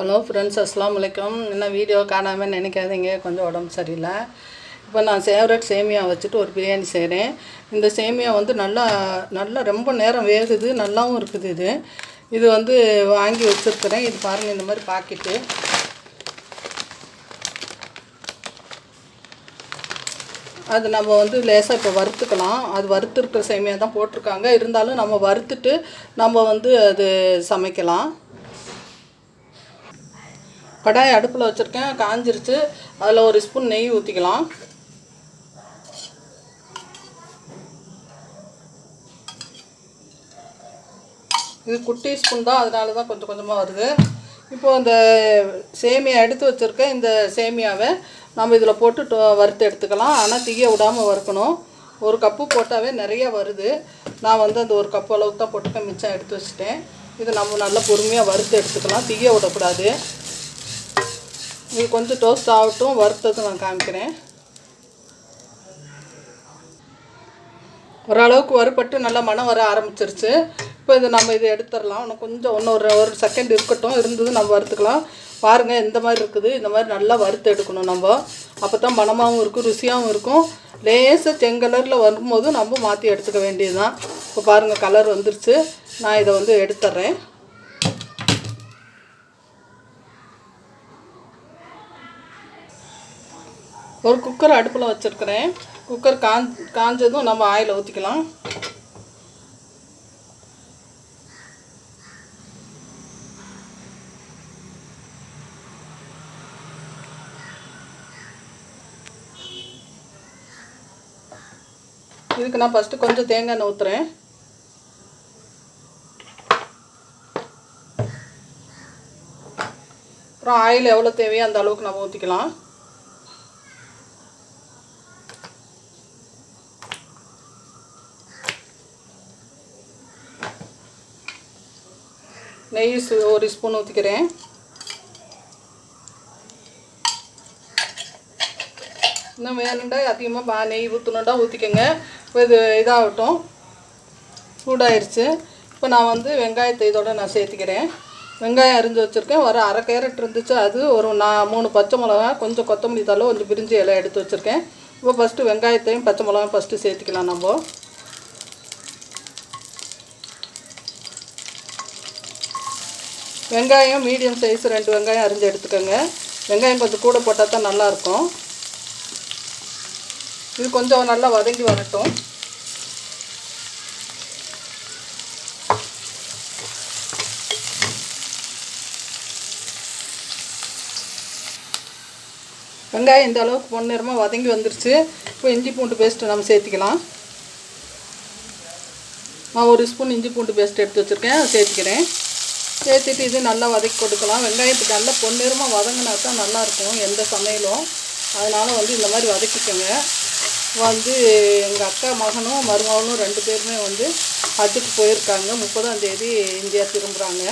Hello friends அஸ்லாம் வலைக்கம் என்ன வீடியோ காணாமல் நினைக்காதீங்க. கொஞ்சம் உடம்பு சரியில்லை. இப்போ நான் ஃபேவரட் சேமியா வச்சுட்டு ஒரு பிரியாணி செய்கிறேன் இந்த சேமியா வந்து நல்லா நல்லா ரொம்ப நேரம் வேகுது. நல்லாவும் இருக்குது இது. இது வந்து வாங்கி வச்சுருக்குறேன். இது பாருங்கள் இந்த மாதிரி பாக்கெட்டு. அது நம்ம வந்து லேசாக இப்போ வறுத்துக்கலாம். அது வறுத்துருக்கிற சேமியா தான் போட்டிருக்காங்க. இருந்தாலும் நம்ம வறுத்துட்டு நம்ம வந்து அது சமைக்கலாம். கடாய் அடுப்பில் வச்சுருக்கேன். காஞ்சிருச்சு. அதில் ஒரு ஸ்பூன் நெய் ஊற்றிக்கலாம் இது குட்டி ஸ்பூன் தான். அதனால தான் கொஞ்சம் கொஞ்சமாக வருது. இப்போ இந்த சேமியா எடுத்து வச்சுருக்கேன் இந்த சேமியாவை நம்ம இதில் போட்டு வறுத்து எடுத்துக்கலாம். ஆனால் தீய விடாமல் வறுக்கணும். ஒரு கப்பு போட்டாவே நிறைய வருது. நான் வந்து அந்த ஒரு கப்பு அளவுக்கு தான் போட்டுக்க மிச்சம் எடுத்து வச்சுட்டேன். இது நம்ம நல்லா பொறுமையாக வறுத்து எடுத்துக்கலாம். தீய விடக்கூடாது. இது கொஞ்சம் டோஸ்ட் ஆகட்டும் வறுத்தது நான் காமிக்கிறேன். ஓரளவுக்கு வறுபட்டு நல்லா மனம் வர ஆரம்பிச்சிருச்சு. இப்போ இது நம்ம இதை எடுத்துடலாம். இன்னும் கொஞ்சம் இன்னும் ஒரு ஒரு செகண்ட் இருக்கட்டும். இருந்தது நம்ம வறுத்துக்கலாம். பாருங்கள் எந்த மாதிரி இருக்குது. இந்த மாதிரி நல்லா வறுத்து எடுக்கணும் நம்ம. அப்போ தான் மனமாகவும் இருக்கும் ருசியாகவும் இருக்கும். லேசாக செங்கலரில் வரும்போது நம்ம மாற்றி எடுத்துக்க வேண்டியது தான் இப்போ பாருங்கள் கலர் வந்துருச்சு. நான் இதை வந்து எடுத்துட்றேன். ஒரு குக்கர் அடுப்பில் வச்சுருக்கிறேன். குக்கர் காஞ் காஞ்சதும் நம்ம ஆயில் ஊற்றிக்கலாம் இதுக்கு நான் ஃபஸ்ட்டு கொஞ்சம் தேங்காய் எண்ணெய் ஊற்றுறேன் அப்புறம் ஆயில் எவ்வளோ தேவையோ அந்த அளவுக்கு நம்ம ஊற்றிக்கலாம் நெய் ஒரு ஸ்பூன் ஊற்றிக்கிறேன் இன்னும் வேணுண்டா அதிகமாக பா நெய் ஊற்றணுண்டா ஊற்றிக்கோங்க இப்போ இது இதாகட்டும். சூடாயிருச்சு. இப்போ நான் வந்து வெங்காயத்தை இதோட நான் சேர்த்துக்கிறேன். வெங்காயம் அரிஞ்சு வச்சுருக்கேன். ஒரு அரை கேரட் இருந்துச்சு. அது ஒரு நான் மூணு பச்சை மிளகா கொஞ்சம் கொத்தமல்லி தலை கொஞ்சம் பிரிஞ்சு இலை எடுத்து வச்சுருக்கேன். இப்போ ஃபஸ்ட்டு வெங்காயத்தையும் பச்சை மிளகாயும் ஃபஸ்ட்டு சேர்த்துக்கலாம் நம்ம. வெங்காயம் மீடியம் சைஸ் ரெண்டு வெங்காயம் அரிஞ்சு எடுத்துக்கோங்க. வெங்காயம் கொஞ்சம் கூட போட்டால் தான் நல்லாயிருக்கும். இது கொஞ்சம் நல்லா வதங்கி வரட்டும். வெங்காயம் இந்த அளவுக்கு பொன்னிறமாக வதங்கி வந்துருச்சு. இப்போ இஞ்சி பூண்டு பேஸ்ட்டு நம்ம சேர்த்திக்கலாம். நான் ஒரு ஸ்பூன் இஞ்சி பூண்டு பேஸ்ட் எடுத்து வச்சுருக்கேன். சேர்த்துக்கிறேன். சேர்த்துட்டு இது நல்லா வதக்கி கொடுக்கலாம். வெங்காயத்துக்கு நல்லா பொன்னிறமாக வதங்கினா தான் நல்லாயிருக்கும் எந்த சமையலும். அதனால் வந்து இந்த மாதிரி வதக்கிக்கோங்க. வந்து எங்கள் அக்கா மகனும் மருமகனும் ரெண்டு பேருமே வந்து ஹஜ்ஜுக்கு போயிருக்காங்க. முப்பதாம் தேதி இந்தியா திரும்புகிறாங்க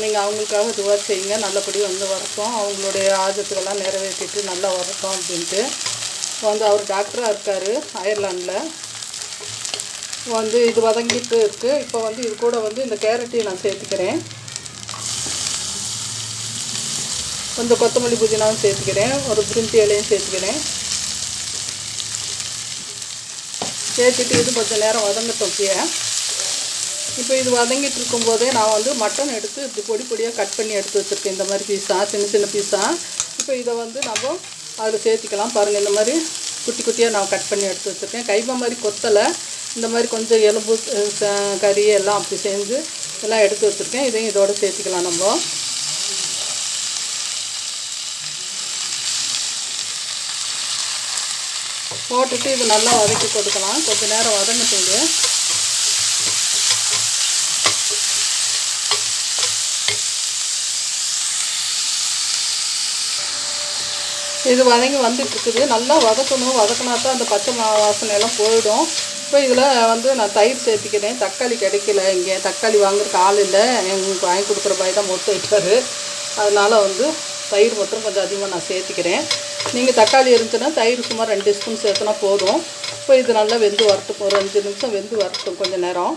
நீங்கள் அவங்களுக்காக துவா செய்யுங்க. நல்லபடி வந்து வரட்டும். அவங்களுடைய ஆஜத்துக்கெல்லாம் நிறைவேற்றிட்டு நல்லா வரட்டும் அப்படின்ட்டு. வந்து அவர் டாக்டராக இருக்கார் அயர்லாண்டில் வந்து இது வதங்கிட்டு இருக்குது இப்போ வந்து இது கூட வந்து இந்த கேரட்டையும் நான் சேர்த்துக்கிறேன். கொஞ்சம் கொத்தமல்லி புதினாவும் சேர்த்துக்கிறேன். ஒரு பிரிஞ்சி இலையும் சேர்த்துக்கிறேன். சேர்த்துட்டு இது கொஞ்சம் நேரம் வதங்கட்டும் இப்பயே இப்போ இது வதங்கிட்டு இருக்கும்போதே நான் வந்து மட்டன் எடுத்து இப்படி பொடி பொடியாக கட் பண்ணி எடுத்து வச்சுருக்கேன். இந்த மாதிரி பீஸா சின்ன சின்ன பீஸாக இப்போ இதை வந்து நம்ம அதில் சேர்த்திக்கலாம். பாருங்கள் இந்த மாதிரி குட்டி குட்டியாக நான் கட் பண்ணி எடுத்து வச்சுருக்கேன். கைமா மாதிரி கொத்தலை இந்த மாதிரி கொஞ்சம் எலும்பு ச- கறி எல்லாம் அப்படி செஞ்சு எல்லாம் எடுத்து வச்சுருக்கேன். இதையும் இதோட சேர்த்திக்கலாம் நம்ம. போட்டுட்டு இது நல்லா வதக்கி கொடுக்கலாம். கொஞ்சம் நேரம் வதங்கட்டும் இது இது வதங்கி வந்துட்டுருக்குது. நல்லா வதக்கணும். வதக்கினா தான் அந்த பச்சை மா- வாசனையெல்லாம் போயிடும். இப்போ இதில் வந்து நான் தயிர் சேர்த்திக்கிறேன். தக்காளி கிடைக்கல இங்கே. தக்காளி வாங்குறதுக்கு ஆள் இல்லை. எங்களுக்கு வாங்கி கொடுக்குற பாய் தான் மொத்தம் வைப்பார் அதனால் வந்து தயிர் மட்டும் கொஞ்சம் அதிகமாக நான் சேர்த்திக்கிறேன். நீங்கள் தக்காளி இருந்துச்சுன்னா தயிர் சும்மா ரெண்டு ஸ்பூன் சேர்த்துனா போதும். இப்போ இது நல்லா வெந்து வரட்டும். ஒரு அஞ்சு நிமிஷம் வெந்து வரட்டும் கொஞ்சம் நேரம்.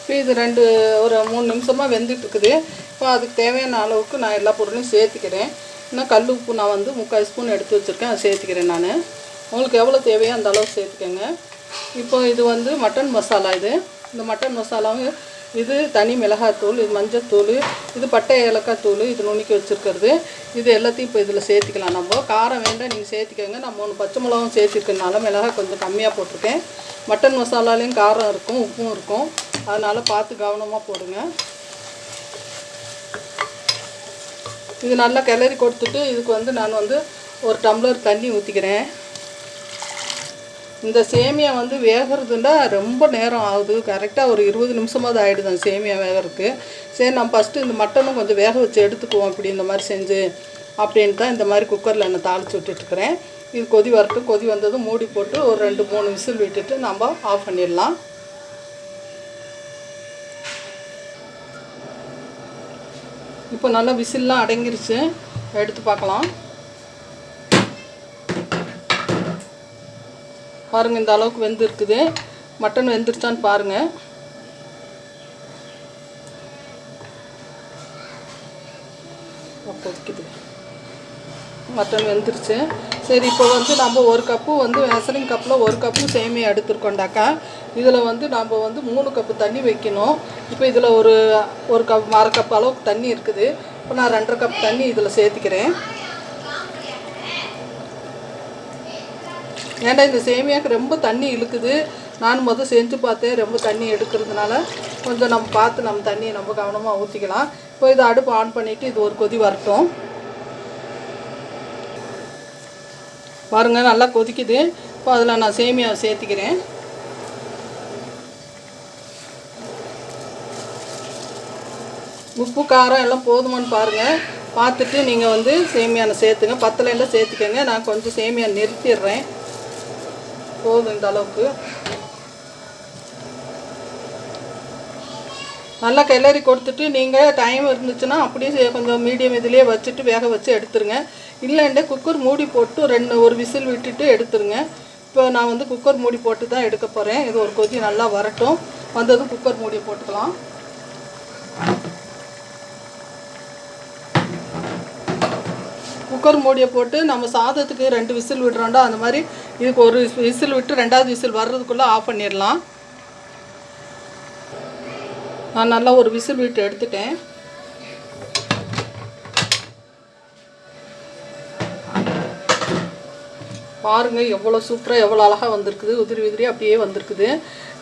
இப்போ இது ரெண்டு ஒரு மூணு நிமிஷமாக வெந்துட்டுருக்குது. இப்போ அதுக்கு தேவையான அளவுக்கு நான் எல்லா பொருளையும் சேர்த்துக்கிறேன். இன்னும் கல் உப்பு நான் வந்து முக்கால் ஸ்பூன் எடுத்து வச்சுருக்கேன். அதை சேர்த்துக்கிறேன் நான். உங்களுக்கு எவ்வளோ தேவையோ அந்த அளவு சேர்த்துக்கோங்க. இப்போ இது வந்து மட்டன் மசாலா இது. இந்த மட்டன் மசாலாவும் இது தனி மிளகாத்தூள் இது மஞ்சத்தூள் இது பட்டை ஏலக்காய் தூள் இது நுணுக்கி வச்சுருக்கிறது. இது எல்லாத்தையும் இப்போ இதில் சேர்த்துக்கலாம். நம்ம காரம் வேண்டாம் நீங்கள் சேர்த்துக்கோங்க. நான் மூணு பச்சை மிளகாவும் சேர்த்துருக்கனால மிளகாய் கொஞ்சம் கம்மியாக போட்டிருக்கேன். மட்டன் மசாலாலையும் காரம் இருக்கும் உப்பும் இருக்கும். அதனால் பார்த்து கவனமாக போடுங்க. இது நல்லா கிளறி கொடுத்துட்டு இதுக்கு வந்து நான் வந்து ஒரு டம்ளர் தண்ணி ஊற்றிக்கிறேன் இந்த சேமியா வந்து வேகிறதுண்டா ரொம்ப நேரம் ஆகுது. கரெக்டாக ஒரு இருபது நிமிஷமாவது ஆகிடுது அந்த சேமியா வேகிறதுக்கு. சரி நம்ம ஃபஸ்ட்டு இந்த மட்டனும் கொஞ்சம் வேக வச்சு எடுத்துக்குவோம் அப்படி இந்த மாதிரி செஞ்சு அப்படின்ட்டு தான் இந்த மாதிரி குக்கரில் நான் தாளித்து விட்டுட்டுருக்கிறேன். இது கொதி வரட்டும். கொதி வந்ததும் மூடி போட்டு ஒரு ரெண்டு மூணு விசில் விட்டுட்டு நம்ம ஆஃப் பண்ணிடலாம். இப்போ நல்லா விசில்லாம் அடங்கிருச்சு. எடுத்து பார்க்கலாம். பாருங்கள் இந்த அளவுக்கு வெந்து இருக்குது மட்டன் வெந்துருச்சான்னு பாருங்கள் கொதிக்குது மட்டன் வெந்துருச்சு. சரி இப்போ வந்து நம்ம ஒரு கப்பு வந்து வெசலிங் கப்பில் ஒரு கப்பு சேமியா எடுத்துருக்கோண்டாக்கா இதில் வந்து நம்ம வந்து மூணு கப்பு தண்ணி வைக்கணும். இப்போ இதில் ஒரு ஒரு கப் அரை கப் அளவுக்கு தண்ணி இருக்குது. இப்போ நான் ரெண்டரை கப் தண்ணி இதில் சேர்த்துக்கிறேன். ஏன்டா இந்த சேமியாவுக்கு ரொம்ப தண்ணி இழுக்குது? நான் மொதல் செஞ்சு பார்த்தேன் ரொம்ப தண்ணி எடுக்கிறதுனால கொஞ்சம் நம்ம பார்த்து நம்ம தண்ணியை நம்ம கவனமாக ஊற்றிக்கலாம் இப்போ இதை அடுப்பு ஆன் பண்ணிவிட்டு இது ஒரு கொதி வரட்டும். பாருங்கள் நல்லா கொதிக்குது. இப்போ அதில் நான் சேமியாவை சேர்த்திக்கிறேன். உப்பு காரம் எல்லாம் போதுமான்னு பாருங்கள் பார்த்துட்டு நீங்கள் வந்து சேமியானை சேர்த்துங்க. பத்தலையெல்லாம் சேர்த்துக்கோங்க. நான் கொஞ்சம் சேமியா நிறுத்திடுறேன். போதும் இந்த அளவுக்கு. நல்லா கிளறி கொடுத்துட்டு நீங்கள் டைம் இருந்துச்சுன்னா அப்படியே கொஞ்சம் மீடியம் இதுலேயே வச்சுட்டு வேக வச்சு எடுத்துருங்க. இல்லைன்ட்டு குக்கர் மூடி போட்டு ரெண்டு ஒரு விசில் விட்டுட்டு எடுத்துருங்க. இப்போ நான் வந்து குக்கர் மூடி போட்டு தான் எடுக்க போகிறேன் இது ஒரு கொதி நல்லா வரட்டும். வந்ததும் குக்கர் மூடி போட்டுக்கலாம். குக்கர் மூடியை போட்டு நம்ம சாதத்துக்கு ரெண்டு விசில் விடுறோம்டா அந்த மாதிரி இதுக்கு ஒரு விசில் விட்டு ரெண்டாவது விசில் வர்றதுக்குள்ளே ஆஃப் பண்ணிடலாம். நான் நல்லா ஒரு விசில் விட்டு எடுத்துட்டேன். பாருங்கள் எவ்வளோ சூப்பராக எவ்வளோ அழகாக வந்திருக்குது. உதிரி உதிரி அப்படியே வந்திருக்குது.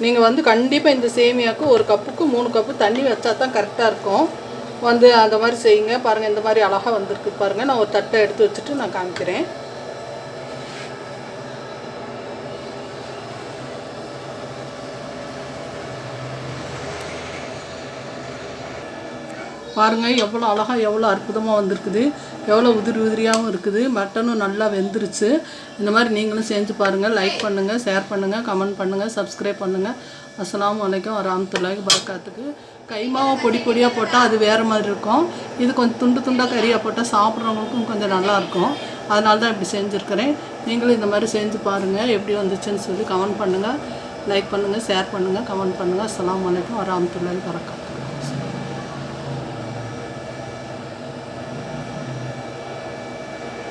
நீங்கள் வந்து கண்டிப்பாக இந்த சேமியாவுக்கு ஒரு கப்புக்கு மூணு கப்பு தண்ணி வச்சா தான் கரெக்டாக இருக்கும். வந்து அந்த மாதிரி செய்யுங்க. பாருங்கள் இந்த மாதிரி அழகாக வந்திருக்கு பாருங்கள் நான் ஒரு தட்டை எடுத்து வச்சுட்டு நான் காமிக்கிறேன். பாருங்கள் எவ்வளோ அழகாக எவ்வளோ அற்புதமாக வந்திருக்குது. எவ்வளோ உதிரி உதிரியாகவும் இருக்குது. மட்டனும் நல்லா வெந்துருச்சு. இந்த மாதிரி நீங்களும் செஞ்சு பாருங்கள் லைக் பண்ணுங்கள் ஷேர் பண்ணுங்கள் கமெண்ட் பண்ணுங்கள் சப்ஸ்கிரைப் பண்ணுங்கள் அஸ்லாம் அலைக்கும் வரமத்துல்லாஹி பறக்காத்துக்கு கைமாவை பொடி பொடியாக போட்டால் அது வேறு மாதிரி இருக்கும். இது கொஞ்சம் துண்டு துண்டாக கறியாக போட்டால் சாப்பிட்றவங்களுக்கும் கொஞ்சம் நல்லா இருக்கும். அதனால தான் இப்படி செஞ்சுருக்கிறேன். நீங்களும் இந்த மாதிரி செஞ்சு பாருங்கள் எப்படி வந்துச்சுன்னு சொல்லி கமெண்ட் பண்ணுங்கள் லைக் பண்ணுங்கள் ஷேர் பண்ணுங்கள் கமெண்ட் பண்ணுங்கள் அஸ்லாம் அலைக்கும் வரமத்துல்லாஹி பறக்கா